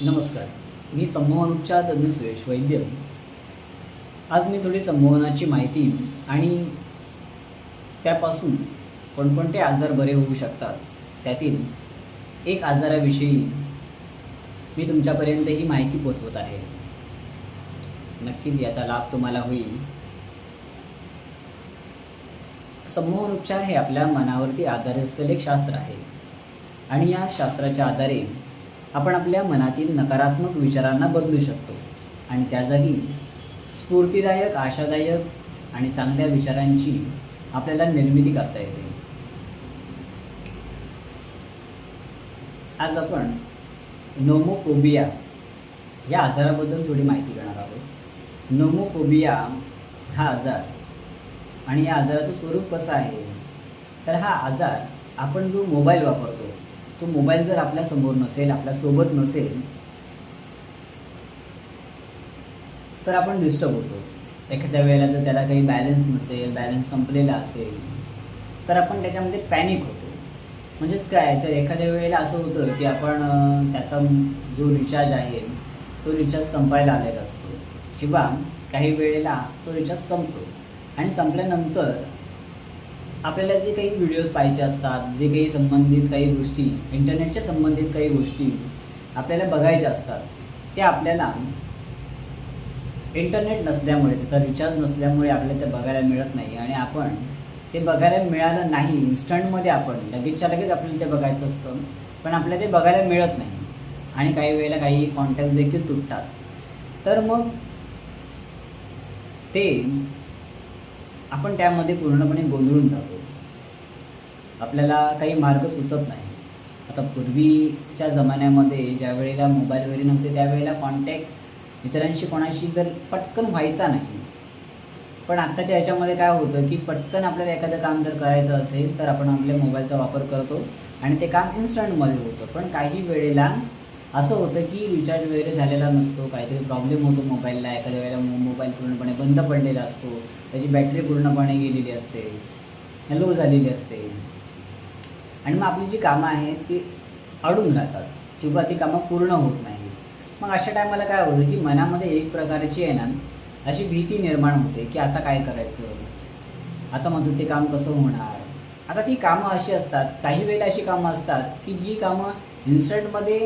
नमस्कार. मी संमोहन उपचार तज्ञ सुयश वैद्य. आज मी थोडी संमोहनाची माहिती आणि त्यापासून कोणकोणते आजार बरे होऊ शकतात त्यातील एक आजाराविषयी मी तुमच्यापर्यंत ही माहिती पोचवत आहे. नक्कीच याचा लाभ तुम्हाला होईल. संमोहन उपचार हे आपल्या मनावरती आधारित असलेले एक शास्त्र आहे. आणि या शास्त्राच्या आधारे आपण आपल्या मनातील नकारात्मक विचारांना बदलू शकतो. आणि त्या जागी स्फूर्तिदायक आशादायक आणि चांगल्या विचारांची आपल्याला निर्मिती करता येते. आज आपण नोमोफोबिया या आजाराबद्दल थोडी माहिती घेणार आहोत. नोमोफोबिया हा आजार आणि या आजाराचं स्वरूप कसं आहे? तर हा आजार आपण जो मोबाईल वापरतो तो मोबाईल जर आपल्यासमोर नसेल आपल्यासोबत नसेल तर आपण डिस्टर्ब होतो. एखाद्या वेळेला जर त्याला काही बॅलन्स नसेल बॅलन्स संपलेला असेल तर आपण त्याच्यामध्ये पॅनिक होतो. म्हणजेच काय तर एखाद्या वेळेला असं होतं की आपण त्याचा जो रिचार्ज आहे तो रिचार्ज संपायला आलेला असतो. किंवा काही वेळेला तो रिचार्ज संपतो. आणि संपल्यानंतर आपल्याला जे काही व्हिडिओज पाहायचे असतात जे काही संबंधित काही गोष्टी इंटरनेटच्या संबंधित काही गोष्टी आपल्याला बघायच्या असतात त्या आपल्याला इंटरनेट नसल्यामुळे त्याचा रिचार्ज नसल्यामुळे आपल्याला ते बघायला मिळत नाही. आणि आपण ते बघायला मिळालं नाही इन्स्टंटमध्ये आपण लगेचच्या लगेच आपल्याला ते बघायचं असतं पण आपल्याला ते बघायला मिळत नाही. आणि काही वेळेला काही कॉन्टॅक्ट देखील तुटतात. तर मग ते आपण त्यामध्ये पूर्णपणे गोंधळून जातो. आपल्याला काही मार्ग सुचत नाही. आता पूर्वीच्या जमान्यामध्ये ज्या वेळेला मोबाईल वगैरे नव्हते त्यावेळेला कॉन्टॅक्ट इतरांशी कोणाशी जर पटकन व्हायचा नाही. पण आत्ताच्या याच्यामध्ये काय होतं की पटकन आपल्याला एखादं काम जर करायचं असेल तर आपण आपल्या मोबाईलचा वापर करतो आणि ते काम इन्स्टंटमध्ये होतं. पण काही वेळेला असं होतं की रिचार्ज वगैरे झालेला नसतो काहीतरी प्रॉब्लेम होतो मोबाईलला एखाद्या वेळेला मो मोबाईल पूर्णपणे बंद पडलेला असतो त्याची बॅटरी पूर्णपणे गेलेली असते लो झालेली असते. आणि मग आपली जी कामं आहेत ती अडून राहतात किंवा ती कामं पूर्ण होत नाही मग अशा टायमाला काय होतं की मनामध्ये एक प्रकारची आहे ना अशी भीती निर्माण होते की आता काय करायचं? आता माझं ते काम कसं होणार? आता ती कामं अशी असतात काही वेळेला अशी कामं असतात की जी कामं इन्स्टंटमध्ये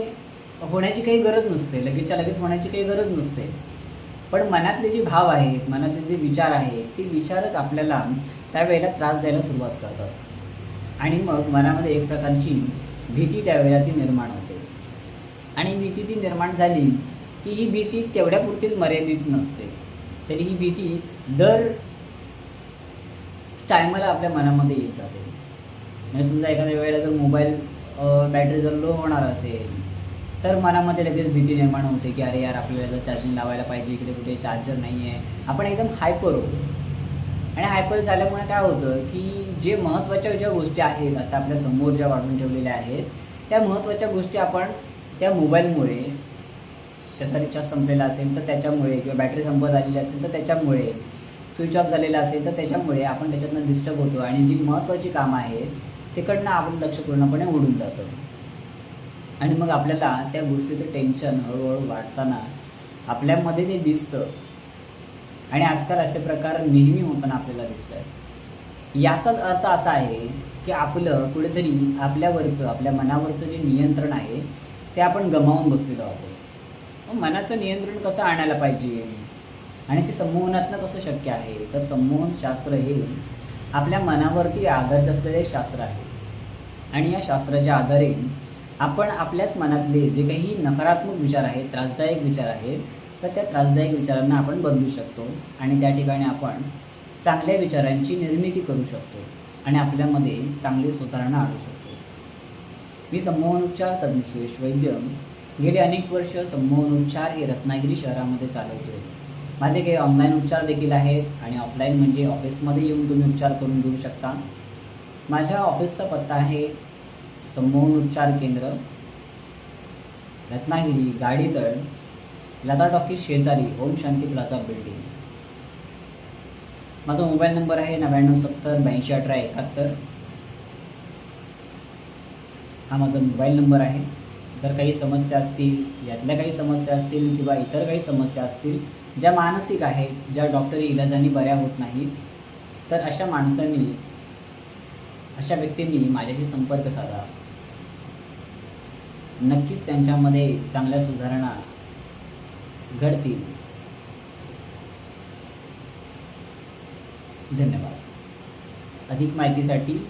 होण्याची काही गरज नसते. लगेचच्या लगेच होण्याची काही गरज नसते. पण मनातले जे भाव आहेत मनातले जे विचार आहेत ते विचारच आपल्याला त्यावेळेला त्रास द्यायला सुरुवात करतात. आणि मग मनामध्ये एक प्रकारची भीती त्यावेळेला ती निर्माण होते. आणि भीती ती निर्माण झाली की ही भीती तेवढ्यापुरतीच मर्यादित नसते. तरी ही भीती दर टायमाला आपल्या मनामध्ये येत जाते. म्हणजे समजा एखाद्या वेळेला जर मोबाईल बॅटरी जर लो होणार असेल तर मनामध्ये लगेच भीती निर्माण होते की अरे यार आपल्याला जर चार्जिंग लावायला पाहिजे इकडे कुठे चार्जर नाही आहे आपण एकदम हायपर होतो आणि हायपर झाल्यामुळे काय होतं की जे महत्त्वाच्या ज्या गोष्टी आहेत आता आपल्यासमोर ज्या वाढून ठेवलेल्या आहेत त्या महत्त्वाच्या गोष्टी आपण त्या मोबाईलमुळे त्याचा रिचार्ज संपलेला असेल तर त्याच्यामुळे किंवा बॅटरी संपत आलेली असेल तर त्याच्यामुळे स्विच ऑफ झालेला असेल तर त्याच्यामुळे आपण त्याच्यातनं डिस्टर्ब होतो. आणि जी महत्त्वाची कामं आहेत तिकडनं आपण लक्ष पूर्णपणे उडून जातो. आणि मग आपल्याला त्या गोष्टीचं टेन्शन हळूहळू वाढताना आपल्यामध्ये ते दिसतं. आणि आजकाल असे प्रकार नेहमी होताना आपल्याला दिसत आहेत याचाच अर्थ असा आहे की आपलं कुठेतरी आपल्यावरचं आपल्या मनावरचं जे नियंत्रण आहे ते आपण गमावून बसलेलो आहोत. मग मनाचं नियंत्रण कसं आणायला पाहिजे? आणि ते संमोहनातनं कसं शक्य आहे? तर संमोहन शास्त्र हे आपल्या मनावरती आधारित असलेले शास्त्र आहे. आणि या शास्त्राच्या आधारे आपण आपल्याच मनातले जे काही नकारात्मक विचार आहेत त्रासदायक विचार आहेत तर त्या त्रासदायक विचारांना आपण बदलू शकतो. आणि त्या ठिकाणी आपण चांगल्या विचारांची निर्मिती करू शकतो. आणि आपल्यामध्ये चांगली सुधारणा आणू शकतो. मी संमोहन उपचार सुरेश वैद्य गेले अनेक वर्ष संमोहन उपचार हे रत्नागिरी शहरामध्ये चालवतो. माझे काही ऑनलाईन उपचार देखील आहेत आणि ऑफलाईन म्हणजे ऑफिसमध्ये येऊन तुम्ही उपचार करून घेऊ शकता. माझ्या ऑफिसचा पत्ता आहे संमोहन उपचार केंद्र. रत्नागिरी गाडीतळ लता टॉकीज शेजारी ओम शांती प्लाझा बिल्डिंग. माझा मोबाईल नंबर आहे नव्याण्णव सत्तर ब्याऐंशी अठरा एकाहत्तर. हा माझा मोबाईल नंबर आहे. जर काही समस्या असतील यातल्या काही समस्या असतील किंवा इतर काही समस्या असतील ज्या मानसिक आहेत ज्या डॉक्टरी इलाजांनी बऱ्या होत नाहीत तर अशा माणसांनी अशा व्यक्तींनी माझ्याशी संपर्क साधा. नक्कीच त्यांच्यामध्ये चांगल्या सुधारणा घडतील. धन्यवाद. अधिक माहितीसाठी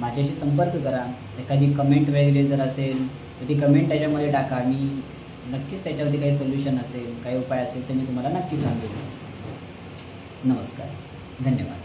माझ्याशी संपर्क करा. एखादी कमेंट वगैरे जर असेल तर ती कमेंट त्याच्यामध्ये टाका. मी नक्कीच त्याच्यावरती काही सोल्युशन असेल काही उपाय असेल तर मी तुम्हाला नक्की सांगेन. नमस्कार. धन्यवाद.